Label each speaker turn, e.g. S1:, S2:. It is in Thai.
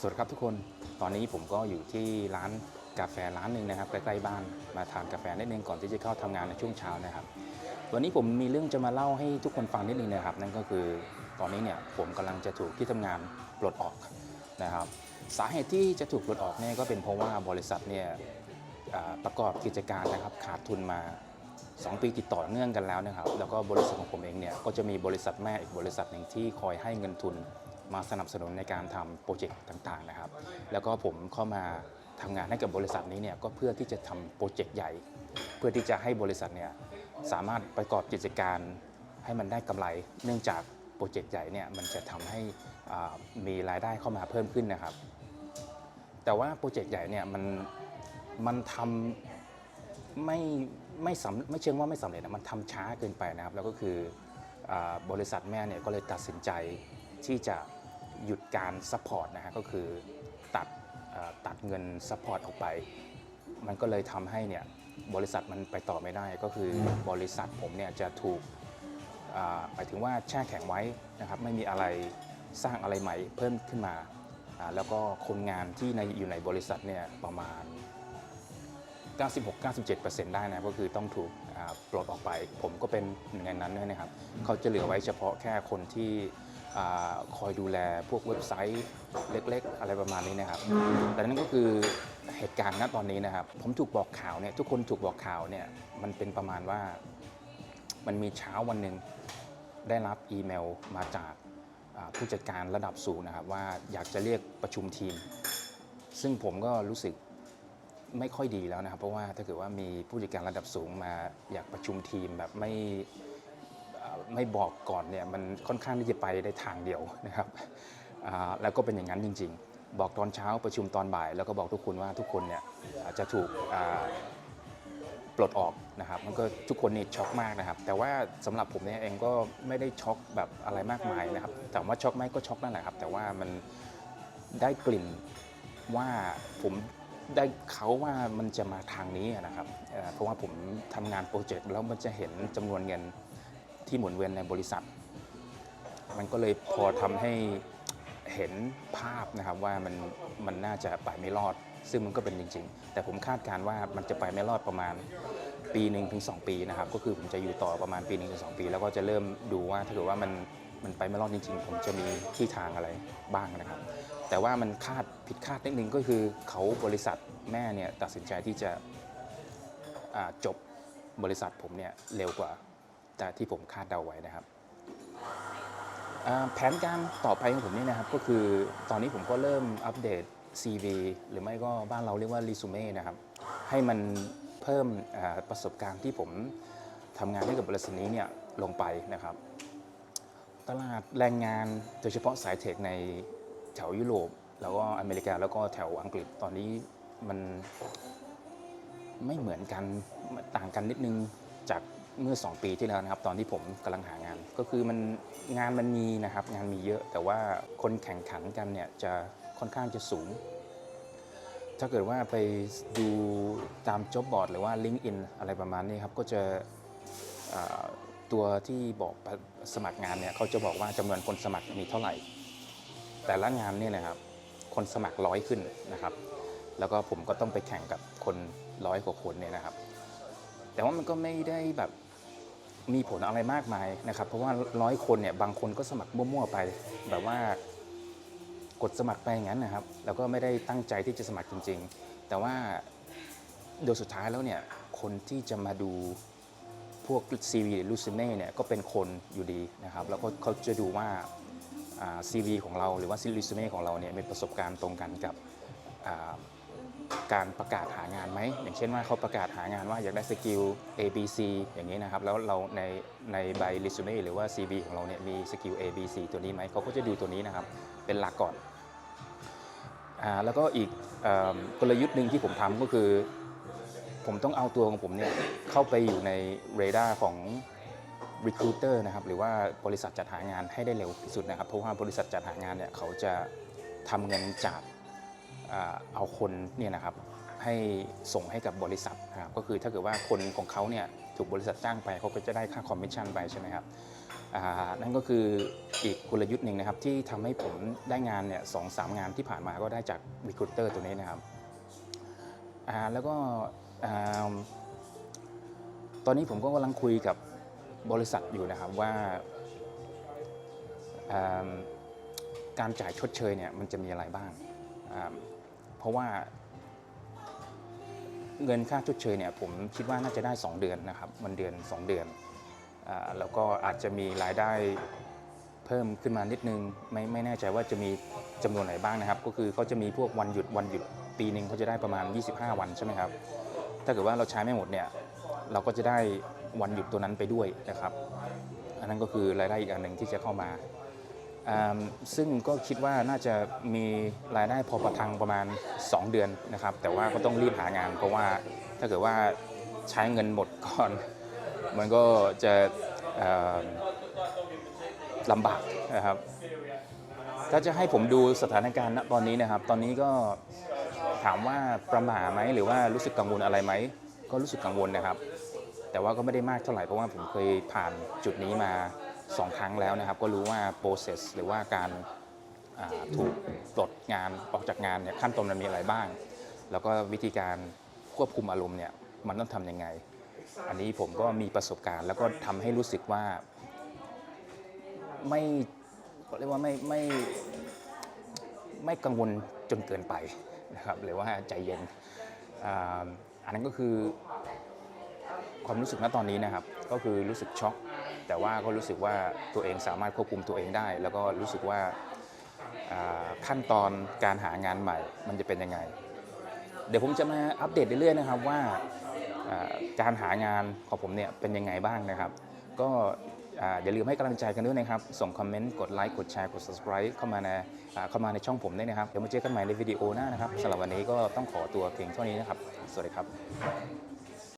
S1: สวัสดีครับทุกคน ตอนนี้ผมก็อยู่ที่ร้านกาแฟร้านหนึ่งนะครับใกล้ๆบ้านมาทานกาแฟนิดนึงก่อนที่จะเข้าทำงานในช่วงเช้านะครับ วันนี้ผมมีเรื่องจะมาเล่าให้ทุกคนฟังนิดนึงนะครับ นั่นก็คือตอนนี้เนี่ยผมกำลังจะถูกที่ทำงานปลดออกนะครับ สาเหตุที่จะถูกปลดออกเนี่ยก็เป็นเพราะว่าบริษัทเนี่ยประกอบกิจการนะครับขาดทุนมา 2 ปีติดต่อเนื่องกันแล้วนะครับ แล้วก็บริษัทของผมเองเนี่ยก็จะมีบริษัทแม่อีกบริษัทหนึ่งที่คอยให้เงินทุน มาสนับสนุนในการทำโปรเจกต์ต่างๆนะครับ แล้วก็ผมเข้ามาทำงานให้กับบริษัทนี้เนี่ยก็เพื่อที่จะทำโปรเจกต์ใหญ่ เพื่อที่จะให้บริษัทเนี่ยสามารถประกอบกิจการให้มันได้กำไร เนื่องจากโปรเจกต์ใหญ่เนี่ยมันจะทำให้อ่ามีรายได้เข้ามาเพิ่มขึ้นนะครับ แต่ว่าโปรเจกต์ใหญ่เนี่ยมันมันทำไม่ไม่สำไม่เชิงว่าไม่สำเร็จนะมันทำช้าเกินไปนะครับ แล้วก็คืออาบริษัทแม่เนี่ยก็เลยตัดสินใจที่จะ หยุดการซัพพอร์ตนะฮะก็คือตัดตัดเงินซัพพอร์ตออกไป มันก็เลยทำให้เนี่ยบริษัทมันไปต่อไม่ได้ ก็คือบริษัทผมเนี่ยจะถูกหมายถึงว่าแช่แข็งไว้นะครับไม่มีอะไรสร้างอะไรใหม่เพิ่มขึ้นมา แล้วก็คนงานที่ในอยู่ในบริษัทเนี่ยประมาณ 96-97%ได้นะก็คือต้องถูกปลดออกไป ผมก็เป็นหนึ่งในนั้นด้วยนะครับ เขาจะเหลือไว้เฉพาะแค่คนที่ อคอยดูแลพวกเว็บไซต์เล็ก ๆ อะไรประมาณนี้นะครับแต่นั่นก็คือเหตุการณ์ณตอนนี้นะครับ ผมถูกบอกข่าวเนี่ยทุกคนถูกบอกข่าวเนี่ยมันเป็นประมาณว่ามันมีเช้าวันหนึ่งได้รับอีเมลมาจากผู้จัดการระดับสูงนะครับ ว่าอยากจะเรียกประชุมทีม ซึ่งผมก็รู้สึกไม่ค่อยดีแล้วนะครับ เพราะว่าถ้าเกิดว่ามีผู้จัดการระดับสูงมาอยากประชุมทีมแบบไม่ ไม่บอกก่อนเนี่ยมันค่อนข้างที่จะไปได้ทางเดียวนะครับแล้วก็เป็นอย่างนั้นจริง ๆ บอกตอนเช้าประชุมตอนบ่าย แล้วก็บอกทุกคนว่าทุกคนเนี่ยจะถูกปลดออกนะครับมันก็ทุกคนนี่ช็อกมากนะครับ แต่ว่าสำหรับผมเนี่ยเองก็ไม่ได้ช็อกแบบอะไรมากมายนะครับถามว่าช็อกไหมก็ช็อกนั่นแหละครับ แต่ว่ามันได้กลิ่นว่าผมได้เขาว่ามันจะมาทางนี้นะครับเอ่อเพราะว่าผมทำงานโปรเจกต์แล้วมันจะเห็นจำนวนเงิน ที่หมุนเวียนในบริษัท มันก็เลยพอทำให้เห็นภาพนะครับว่ามันมันน่าจะไปไม่รอด ซึ่งมันก็เป็นจริง ๆ แต่ผมคาดการณ์ว่ามันจะไปไม่รอดประมาณปีหนึ่งถึงสองปีนะครับ ก็คือผมจะอยู่ต่อประมาณปีหนึ่งถึงสองปี แล้วก็จะเริ่มดูว่าถ้าเกิดว่ามันมันไปไม่รอดจริงๆ ผมจะมีที่ทางอะไรบ้างนะครับ แต่ว่ามันคาดผิดคาดนิดนึงก็คือเขาบริษัทแม่เนี่ยตัดสินใจที่จะจบบริษัทผมเนี่ยเร็วกว่า แต่ที่ผมคาดเดาไว้นะครับแผนการต่อไปของผมนี่นะครับก็คือตอนนี้ผมก็เริ่มอัปเดต CV หรือไม่ก็บ้านเราเรียกว่า resume นะครับ ให้มันเพิ่มประสบการณ์ที่ผมทำงานให้กับบริษัทนี้เนี่ยลงไปนะครับ ตลาดแรงงานโดยเฉพาะสายเทคในแถวยุโรป แล้วก็อเมริกาแล้วก็แถวอังกฤษตอนนี้มันไม่เหมือนกันต่างกันนิดนึงจาก เมื่อ 2 ปีที่แล้วนะครับ ตอนที่ผมกำลังหางาน ก็คือมันงานมันมีนะครับ งานมีเยอะ แต่ว่าคนแข่งขันกันเนี่ยจะค่อนข้างจะสูง ถ้าเกิดว่าไปดูตามจ็อบบอร์ดหรือว่า LinkedIn อะไรประมาณนี้ครับ ก็จะตัวที่บอกสมัครงานเนี่ยเขาจะบอกว่าจำนวนคนสมัครมีเท่าไหร่ แต่ละงานเนี่ยนะครับ คนสมัครร้อยขึ้นนะครับ แล้วก็ผมก็ต้องไปแข่งกับคนร้อยกว่าคนเนี่ยนะครับ แต่ว่ามันก็ไม่ได้แบบ มีผลอะไรมากมายนะครับ เพราะว่าร้อยคนเนี่ยบางคนก็สมัครมั่วๆไป แบบว่ากดสมัครไปอย่างนั้นนะครับ แล้วก็ไม่ได้ตั้งใจที่จะสมัครจริง ๆ แต่ว่าโดยสุดท้ายแล้วเนี่ยคนที่จะมาดูพวก CV หรือ resume เนี่ยก็เป็นคนอยู่ดีนะครับ แล้วก็เขาจะดูว่าอ่า CV ของเราหรือว่า resume ของเราเนี่ยมีประสบการณ์ตรงกันกับ การประกาศหางานไหม อย่างเช่นว่าเขาประกาศหางานว่าอยากได้สกิล A B C อย่างนี้นะครับ แล้วเราในในใบ resume หรือว่า CV ของเราเนี่ยมีสกิล A B C ตัวนี้ไหม เขาก็จะดูตัวนี้นะครับ เป็นหลักก่อนอ่าแล้วก็อีกอกลยุทธ์หนึ่งที่ผมทำก็คือ ผมต้องเอาตัวของผมเนี่ยเข้าไปอยู่ในเรดาร์ของ recruiter นะครับ หรือว่าบริษัทจัดหางานให้ได้เร็วที่สุดนะครับ เพราะว่าบริษัทจัดหางานเนี่ยเขาจะทำเงินจาก เอาคนเนี่ยนะครับให้ส่งให้กับบริษัทนะครับก็คือถ้าเกิดว่าคนของเขาเนี่ยถูกบริษัทจ้างไปเขาก็จะได้ค่าคอมมิชชั่นไปใช่ไหมครับนั่นก็คืออีกกลยุทธ์หนึ่งนะครับที่ทำให้ผมได้งานเนี่ยสองสามงานที่ผ่านมาก็ได้จาก Recruiter ตัวนี้นะครับแล้วก็ตอนนี้ผมก็กำลังคุยกับบริษัทอยู่นะครับว่าการจ่ายชดเชยเนี่ยมันจะมีอะไรบ้าง เพราะว่า เงินค่าชดเชยเนี่ยผมคิดว่าน่าจะได้ 2 เดือนนะครับมันเดือน 2 เดือนอแล้วก็อาจจะมีรายได้เพิ่มขึ้นมานิดนึงไม่ไม่แน่ใจว่าจะมีจำนวนไหนบ้างนะครับ ก็คือเขาจะมีพวกวันหยุดวันหยุดปีหนึ่งเขาจะได้ประมาณ 25 วันใช่ไหมครับถ้าเกิดว่าเราใช้ไม่หมดเนี่ยเราก็จะได้วันหยุดตัวนั้นไปด้วยนะครับ อันนั้นก็คือรายได้อีกอันหนึ่งที่จะเข้ามา ซึ่งก็คิดว่าน่าจะมีรายได้พอประทังประมาณ 2 เดือนนะครับ แต่ว่าก็ต้องรีบหางาน เพราะว่าถ้าเกิดว่าใช้เงินหมดก่อน มันก็จะลำบากนะครับ ถ้าจะให้ผมดูสถานการณ์ณตอนนี้นะครับ ตอนนี้ก็ถามว่าประหม่าไหมหรือว่ารู้สึกกังวลอะไรไหม ก็รู้สึกกังวลนะครับ แต่ว่าก็ไม่ได้มากเท่าไหร่เพราะว่าผมเคยผ่านจุดนี้มา สองครั้งแล้วนะครับ ก็รู้ว่า process หรือว่าการถูกปลดงานออกจากงานเนี่ยขั้นตอนมันมีอะไรบ้าง แล้วก็วิธีการควบคุมอารมณ์เนี่ยมันต้องทำยังไง อันนี้ผมก็มีประสบการณ์ แล้วก็ทำให้รู้สึกว่าไม่เรียกว่าไม่ไม่ไม่กังวลจนเกินไปนะครับหรือว่าใจเย็นอันนั้นก็คือความรู้สึกณตอนนี้นะครับ ก็คือรู้สึกช็อก แต่ว่าก็รู้สึกว่าตัวเองสามารถควบคุมตัวเองได้ แล้วก็รู้สึกว่าขั้นตอนการหางานใหม่ มันจะเป็นยังไง เดี๋ยวผมจะมาอัปเดตเรื่อยๆนะครับว่าการหางานของผมเนี่ยเป็นยังไงบ้างนะครับ ก็อย่าลืมให้กำลังใจกันด้วยนะครับ ส่งคอมเมนต์ กดไลค์ กดแชร์ กด subscribe เข้ามาในเข้ามาในช่องผมได้นะครับ เดี๋ยวมาเจอกันใหม่ในวิดีโอหน้านะครับสำหรับวันนี้ก็ต้องขอตัวเพียงเท่านี้นะครับ สวัสดีครับ